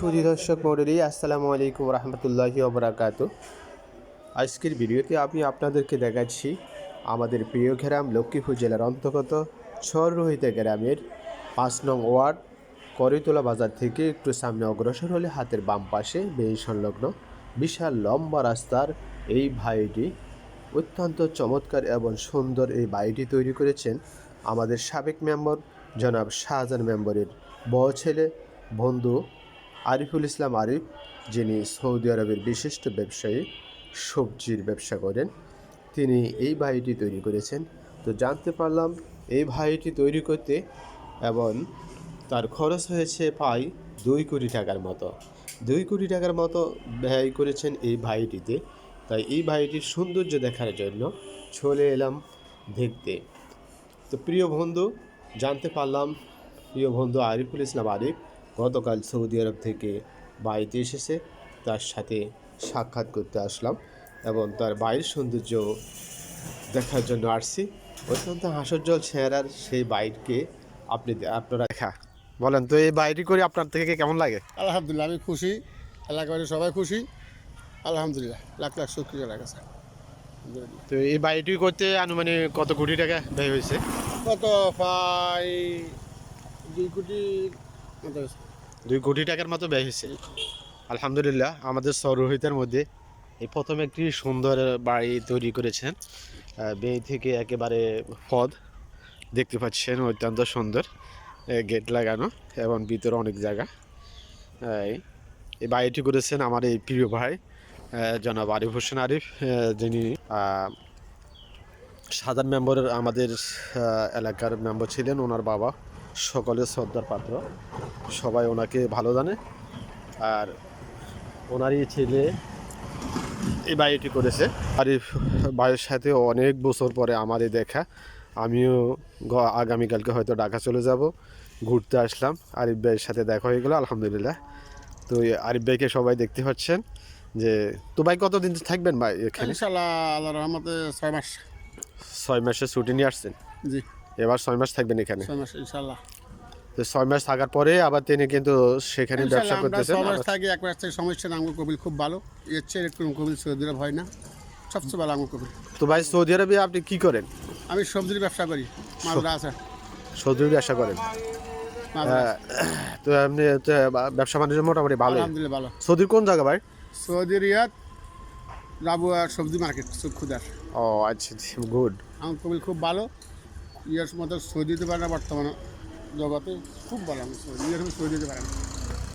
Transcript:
সুধী দর্শক মণ্ডলী, আসসালামু আলাইকুম রহমতুল্লাহি ওবরাকাত আজকের ভিডিওতে আমি আপনাদেরকে দেখাচ্ছি আমাদের প্রিয় গ্রাম লক্ষ্মীপুর জেলার অন্তর্গত ছররোহিতা গ্রামের পাঁচ নং ওয়ার্ড, করিতলা বাজার থেকে একটু সামনে অগ্রসর হলে হাতের বাম পাশে বেই সংলগ্ন বিশাল লম্বা রাস্তার এই ভাইটি অত্যন্ত চমৎকার এবং সুন্দর এই বাড়িটি তৈরি করেছেন আমাদের সাবেক মেম্বার জনাব শাহজাহান মেম্বরের বড় ছেলে, বন্ধু আরিফুল ইসলাম আরিফ, যিনি সৌদি আরবের বিশিষ্ট ব্যবসায়ী, সবজির ব্যবসা করেন, তিনি এই ভাইটি তৈরি করেছেন। তো জানতে পারলাম, এই ভাইটি তৈরি করতে এবং তার খরচ হয়েছে প্রায় দুই কোটি টাকার মতো। দুই কোটি টাকার মতো ব্যয় করেছেন এই ভাইটিতে। তাই এই ভাইটির সৌন্দর্য দেখার জন্য চলে এলাম দেখতে। তো প্রিয় বন্ধু, জানতে পারলাম, প্রিয় বন্ধু আরিফুল ইসলাম আরিফ গতকাল সৌদি আরব থেকে বাড়িতে এসেছে। তার সাথে সাক্ষাৎ করতে আসলাম এবং তার বাড়ির সৌন্দর্য দেখার জন্য আসছি। অত্যন্ত হাস্যজ্জ্বল চেহারার সেই বাইককে আপনি আপনারা দেখা। বলেন তো এই বাড়িটি করে আপনার থেকে কেমন লাগে? আলহামদুলিল্লাহ আমি খুশি। এলাকাবাড়ি সবাই খুশি। আলহামদুলিল্লাহ লাখ লাখ শুক্রিয়া লাগাছে তো এই বাড়িটি করতে আনুমানিক কত কোটি টাকা ব্যয় হয়েছে? কত? প্রায় দুই কোটি মতো। দুই কোটি টাকার মতো ব্যয় হয়েছে। আলহামদুলিল্লাহ, আমাদের সৌরহিতের মধ্যে এই প্রথম একটি সুন্দর বাড়ি তৈরি করেছেন। বেই থেকে একেবারে পদ দেখতে পাচ্ছেন, অত্যন্ত সুন্দর গেট লাগানো এবং ভিতরে অনেক জায়গা। এই বাড়িটি করেছেন আমার এই প্রিয় ভাই জনাব আরিফ হোসেন আরিফ যিনি সাধারণ মেম্বারের আমাদের এলাকার মেম্বার ছিলেন। ওনার বাবা সকলের শ্রদ্ধার পাত্র। সবাই ওনাকে ভালো জানে। আর ওনারই ছেলে এই বাড়িটি করেছে। আর এই ভাইয়ের সাথে অনেক বছর পরে আমারই দেখা। আমিও আগামীকালকে হয়তো ঢাকা চলে যাব ঘুরতে আসলাম। আরিফ ভাইয়ের সাথে দেখা হয়ে গেলো আলহামদুলিল্লাহ। তো আরিফ ভাইকে সবাই দেখতে পাচ্ছেন যে তো ভাই কতদিন থাকবেন ভাই এখানে? রহমতে ছয় মাস। ছয় মাসের ছুটি নিয়ে আসছেন? জি। এবার ছয় মাস থাকবেন এখানে? ছয় মাস তো ছয় মাস থাকার পরে আবার তিনি কিন্তু সেখানে ব্যবসা করতেছেন। ছয় মাস থাকি এক মাস থেকে সমস্যা আমার কবিল খুব ভালো। এর চেয়ে একটু কবিল সৌদি আরব হয় না। সবচেয়ে ভালো আমার কবিল তো ভাই সৌদি আরবে আপনি কি করেন? আমি সবজির ব্যবসা করি মালদা আছে। সৌদি ব্যবসা করেন? তো তো ব্যবসা বাণিজ্য মোটামুটি ভালো আলহামদুলিল্লাহ ভালো। সৌদির কোন জায়গা ভাই? সৌদি রিয়াদ রাবুয়া সবজি মার্কেট চক্ষুদার ও আচ্ছা গুড। আমার কবিল খুব ভালো। ইয়ার মতো সৌদি দিতে পারে না বর্তমানে জগতে খুব ভালো আমি সৌদি ইয়ার বাড়ানো